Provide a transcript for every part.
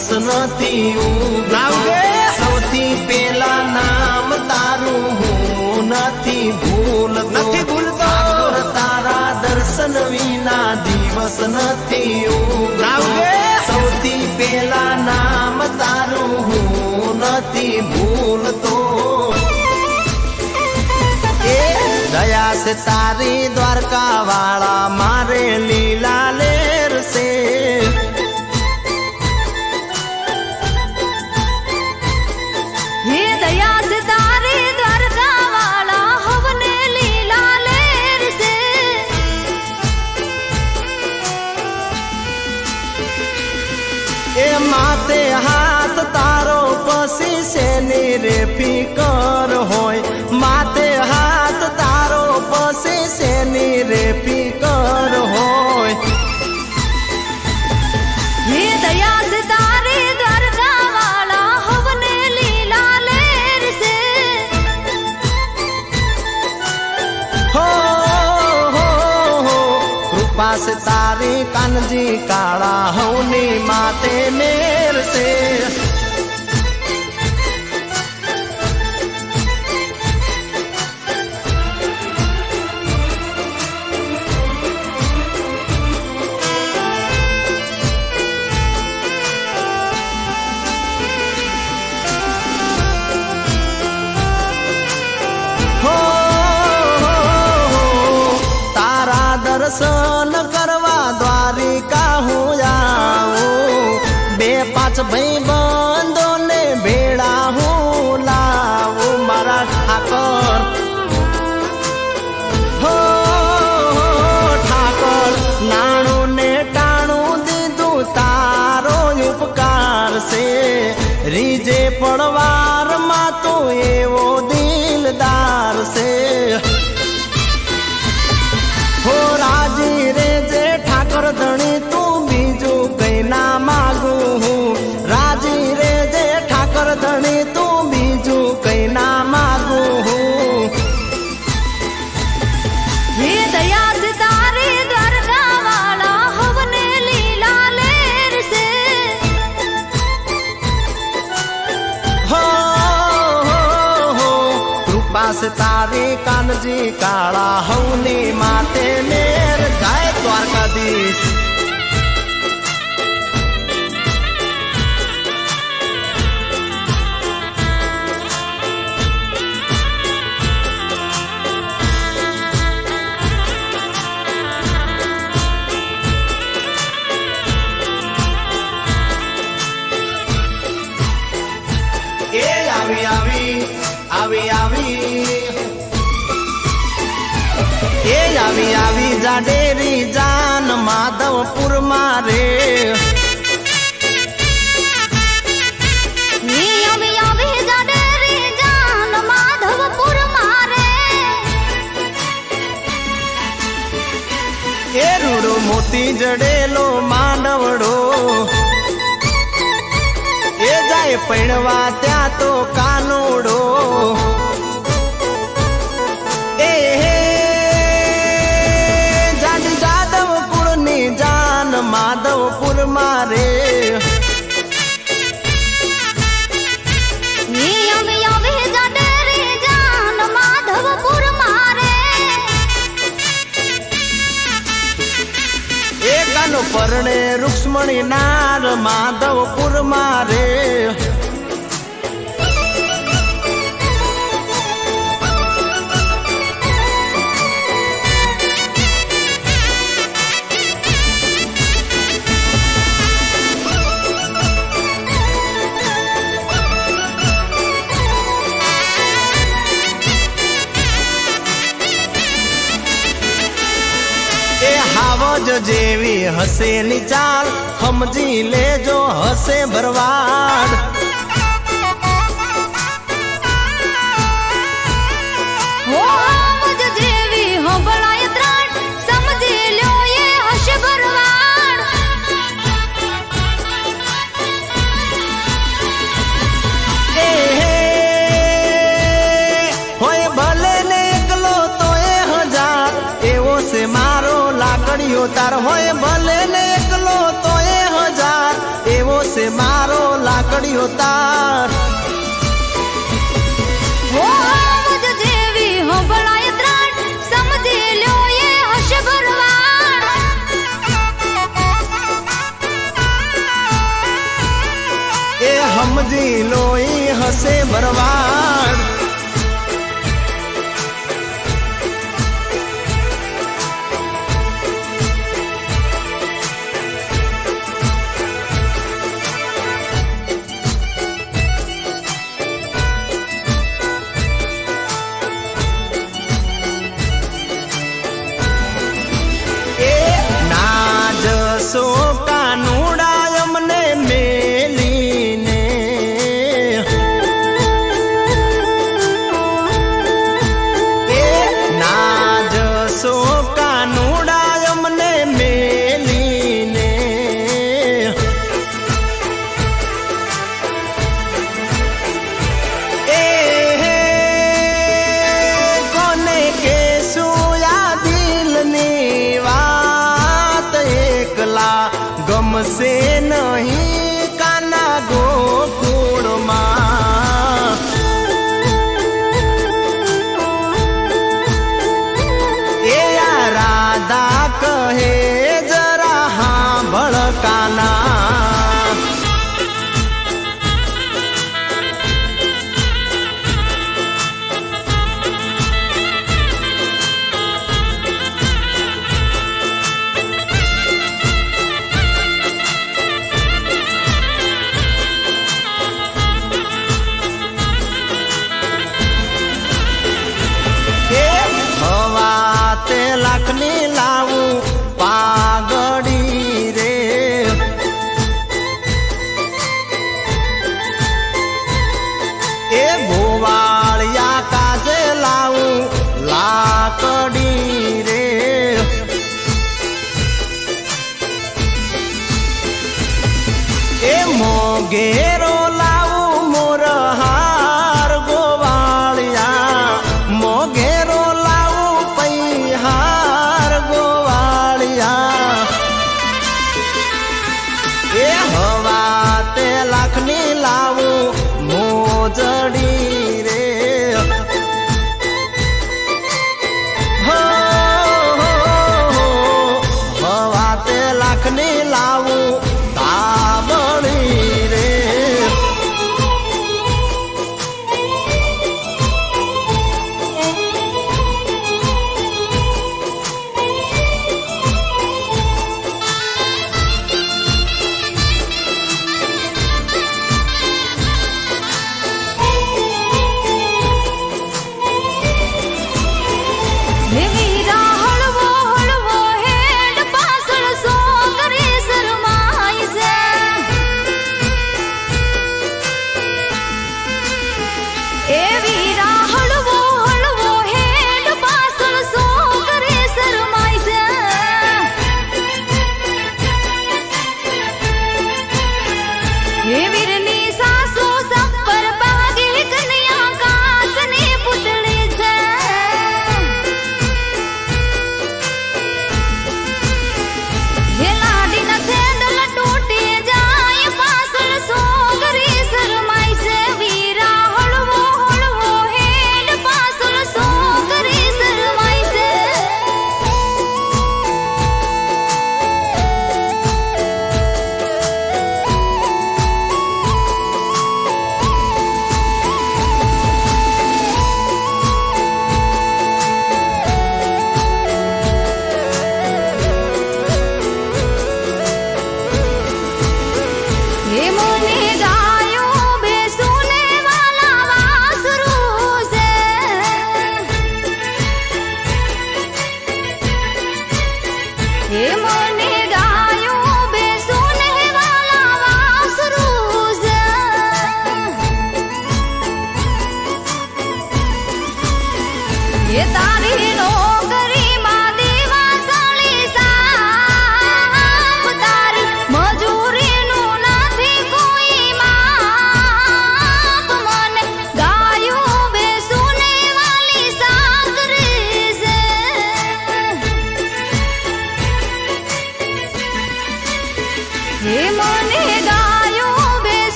દિવસ નથી સૌથી પેલા નામ તારું હું નથી ભૂલ નથી ભૂલતો. તારા દર્શન વિના દિવસ નથી સૌથી પેલા નામ તારું હું નથી ભૂલતો. દયા છે તારી દ્વારકા વાળા મારે લીલા લેર છે acontecer. પણ વારમાં તો એ માતાજી કાળા હવની માતે મેર ગાય દ્વારકાધીશ. જા ડેરી જાન માધવપુર મારે એરડો મોતી જડેલો માનવડો એ જાય પૈણવા ત્યાં તો કાનોડો. શરણે રૂક્ષ્મણી નાર માધવપુર હશે ની ચાલ સમજી લેજો હશે ભરવાડ જો હોય ભલે ને એકલો તો એ હજાર. એવો છે મારો લાકડીઓ તાર. સમજી લોહી હશે ભરવા say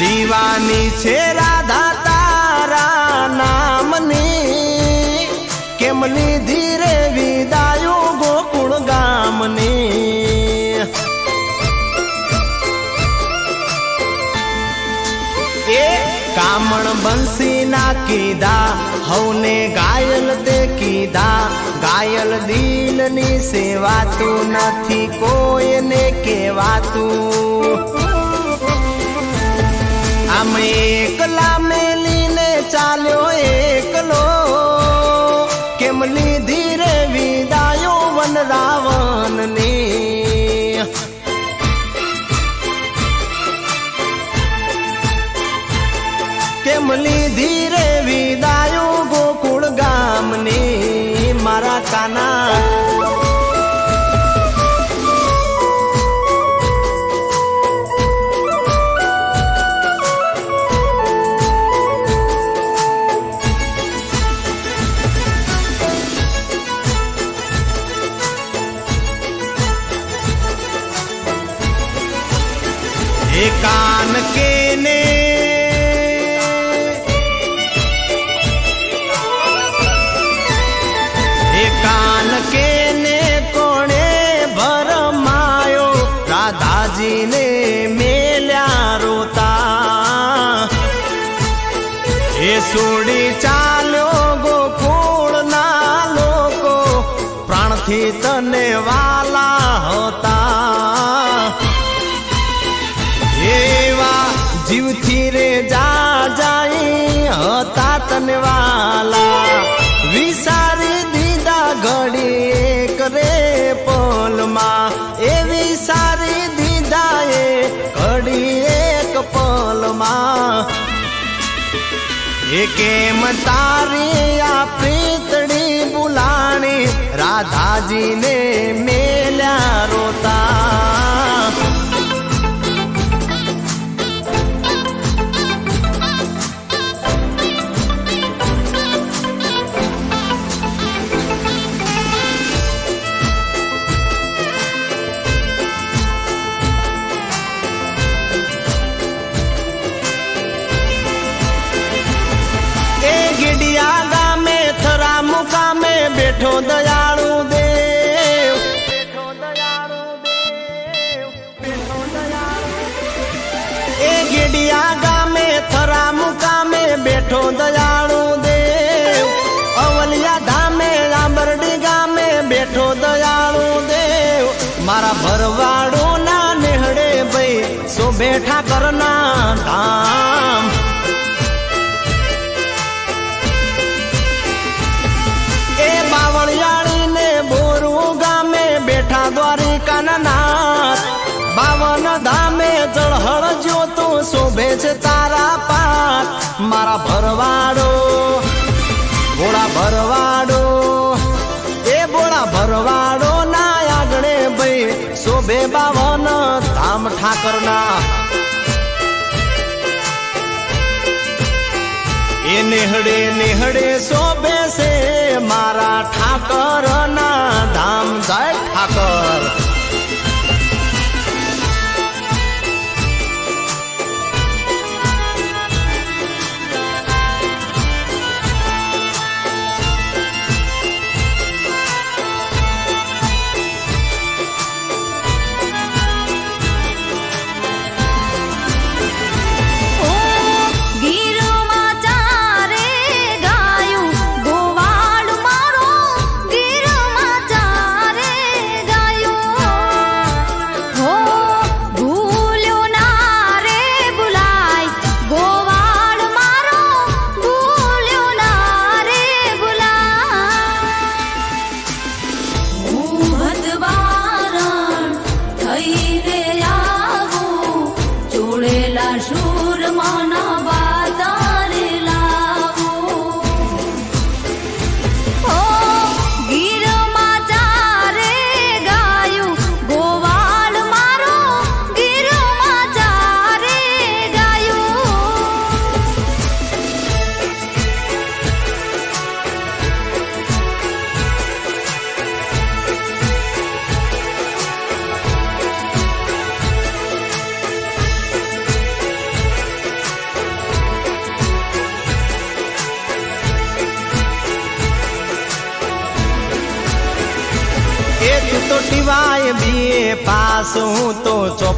દીવાની છે રાધા તારા નામની. કેમ લીધી રે વિદાયો ગોકુળ ગામની? એ કામણ બંસી ના કીધા, હવને ગાયલ તે કીધા, ગાયલ દિલની સેવાતું નથી કોઈને કહેવાતું. આમ એકલા મેલીને ચાલ્યો એકલો. કેમ લીધી રે વિદાયો વન રાવણ કેમ લીધી રે પલમાં એ કેમ તારી આ પ્રીતડી બુલાણી? રાધાજીને મેલ્યા દયાળુ દેવ અવલિયા ધામે આંબરડી ગામે બેઠો દયાળુ દેવ મારા ભરવાડો ના નેહડે ભાઈ, સો બેઠા કરના ધામ. મારા ભરવાડો, ભોળા ભરવાડો, એ ભોળા ભરવાડો ના આગળે ભાઈ શોભે બાવન ધામ ઠાકરના. એ નેહડે નેહડે શોભે છે મારા ઠાકર ના ધામ જય ઠાકર.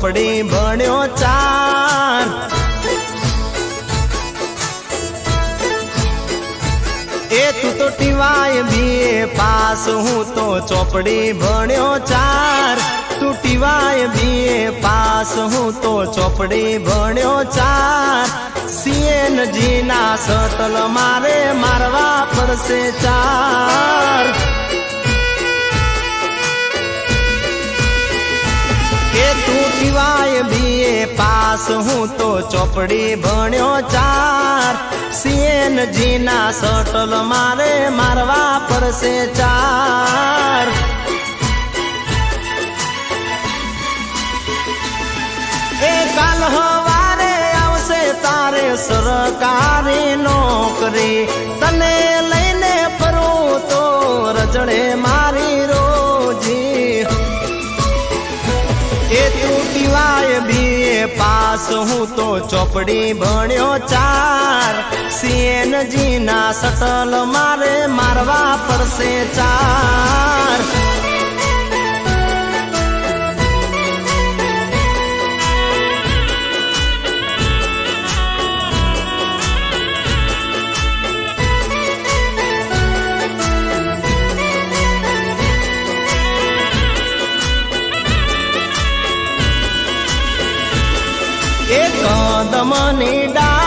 ચોપડી ભણ્યો ચાર. એ તું તો ટીવાય બીએ પાસ, હું તો ચોપડી ભણ્યો ચાર. તું ટીવાય બીએ પાસ, હું તો ચોપડી ભણ્યો ચાર. સીએનજી ના સટલ મારે મારવા પડશે ચાર. ટીવાય બીએ પાસ હું તો ચોપડી ભણ્યો ચાર. સીએનજી ના સટલ મારે મારવા પડશે ચાર. એ કાલ હવારે આવશે તારે સરકારી નોકરી. તને હું તો ચોપડી ભણ્યો ચાર. સીએનજી ના સટલ મારે મારવા પડશે ચાર. એ કદમની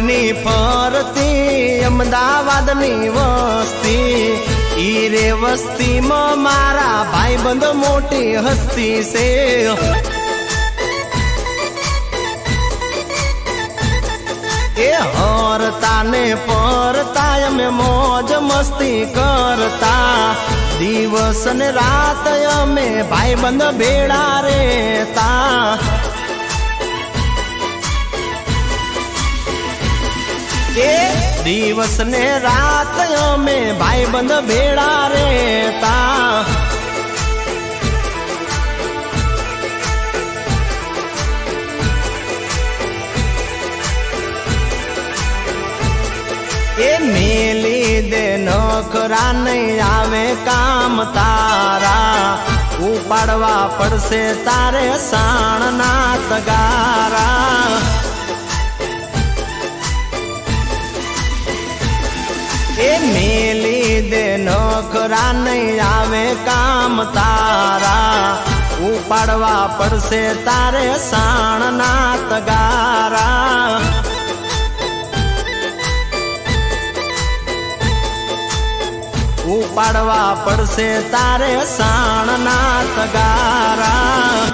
રિંગ રોડની ફરતી અમદાવાદની વસ્તી. ઈ રે વસ્તીમાં મારા ભાઈબંધ મોટી હસ્તી છે. એ હરતા ને પરતા, અમે મોજ મસ્તી કરતા. દિવસ ને રાત અમે ભાઈબંધ ભેળા રેતા એ દિવસ ને રાત અમે ભાઈબંધ ભેળા રેતા એ મેલી દે નખરા નહીં આવે કામ તારા. ઉપાડવા પડશે તારે સાણના તગારા મેલી દે નખરા નહીં આવે કામ તારા. ઉપાડવા પડશે તારે સાણના તગારા ઉપાડવા પડશે તારે સાણના તગારા